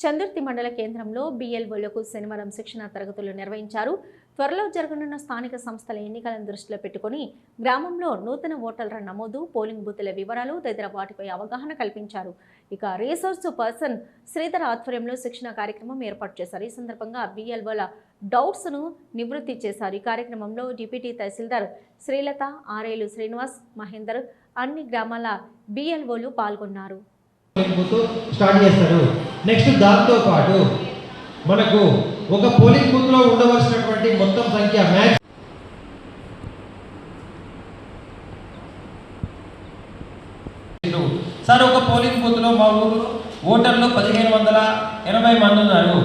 చందుర్తి మండల కేంద్రంలో బీఎల్ఓలకు శనివారం శిక్షణ తరగతులు నిర్వహించారు. త్వరలో జరగనున్న స్థానిక సంస్థల ఎన్నికలను దృష్టిలో పెట్టుకుని గ్రామంలో నూతన ఓటర్ల నమోదు పోలింగ్ బూతుల వివరాలు తదితర వాటిపై అవగాహన కల్పించారు. ఇక రీసోర్స్ పర్సన్ శ్రీధర్ ఆధ్వర్యంలో శిక్షణ కార్యక్రమం ఏర్పాటు చేశారు. ఈ సందర్భంగా బీఎల్ఓల డౌట్స్ను నివృత్తి చేశారు. ఈ కార్యక్రమంలో డిప్యూటీ తహసీల్దార్ శ్రీలత ఆరేలు శ్రీనివాస్ మహేందర్ అన్ని గ్రామాల బీఎల్ఓలు పాల్గొన్నారు. స్టార్ట్ చేస్తారు. నెక్స్ట్ దాంతో పాటు మనకు ఒక పోలింగ్ బూత్లో ఉండవలసినటువంటి మొత్తం సంఖ్య మ్యాక్స్ సార్ ఒక పోలింగ్ బూత్లో మా ఊరు ఓటర్లు పదిహేను వందల ఎనభై మంది ఉన్నారు.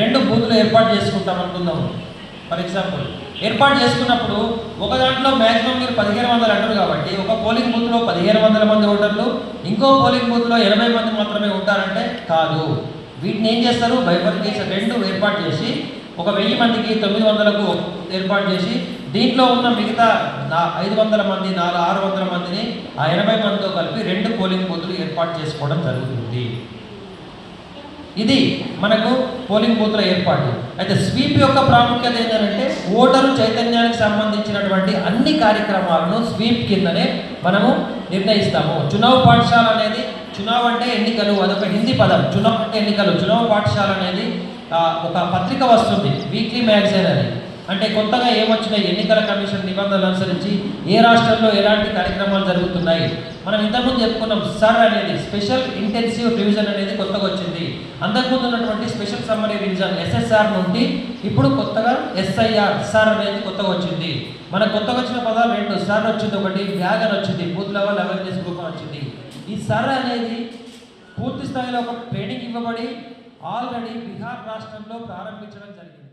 రెండు బూతులు ఏర్పాటు చేసుకుంటాం అనుకుందాం. For example. ఏర్పాటు చేసుకున్నప్పుడు ఒక దాంట్లో మ్యాక్సిమం మీరు పదిహేను వందలు అంటారు కాబట్టి ఒక పోలింగ్ బూత్లో పదిహేను వందల మంది ఓటర్లు ఇంకో పోలింగ్ బూత్లో ఎనభై మంది మాత్రమే ఉంటారంటే కాదు. వీటిని ఏం చేస్తారు? బైఫర్కేషన్ రెండు ఏర్పాటు చేసి ఒక వెయ్యి మందికి తొమ్మిది వందలకు ఏర్పాటు చేసి దీంట్లో ఉన్న మిగతా నా ఐదు వందల మంది నాలుగు ఆరు వందల మందిని ఆ ఎనభై మందితో కలిపి రెండు పోలింగ్ బూతులు ఏర్పాటు చేసుకోవడం జరుగుతుంది. ఇది మనకు పోలింగ్ బూత్ల ఏర్పాటు. అయితే స్వీప్ యొక్క ప్రాముఖ్యత ఏంటంటే ఓటరు చైతన్యానికి సంబంధించినటువంటి అన్ని కార్యక్రమాలను స్వీప్ కిందనే మనము నిర్ణయిస్తాము. చునావ్ పాఠశాల అనేది చునావ్ అంటే ఎన్నికలు అదొక హిందీ పదం. చునావ్ అంటే ఎన్నికలు. చునావ్ పాఠశాల అనేది ఒక పత్రిక వస్తుంది వీక్లీ మ్యాగజైన్ అని. అంటే కొత్తగా ఏమొచ్చినాయి? ఎన్నికల కమిషన్ నిబంధనలు అనుసరించి ఏ రాష్ట్రంలో ఎలాంటి కార్యక్రమాలు జరుగుతున్నాయి? మనం ఇంతకుముందు చెప్పుకున్నాం సర్ అనేది స్పెషల్ ఇంటెన్సివ్ డివిజన్ అనేది కొత్తగా వచ్చింది. అంతకుముందు ఉన్నటువంటి స్పెషల్ సమ్మరీ రివిజన్ ఎస్ఎస్ఆర్ నుండి ఇప్పుడు కొత్తగా ఎస్ఐఆర్ సార్ అనేది కొత్తగా వచ్చింది. మన కొత్తగా వచ్చిన పదాలు రెండు. సార్ వచ్చింది ఒకటి బ్యాగ్ అని వచ్చింది బూత్ లెవెల్ అవేర్నెస్ గ్రూప్ అని వచ్చింది. ఈ సర్ అనేది పూర్తి స్థాయిలో ఒక ట్రైనింగ్ ఇవ్వబడి ఆల్రెడీ బీహార్ రాష్ట్రంలో ప్రారంభించడం జరిగింది.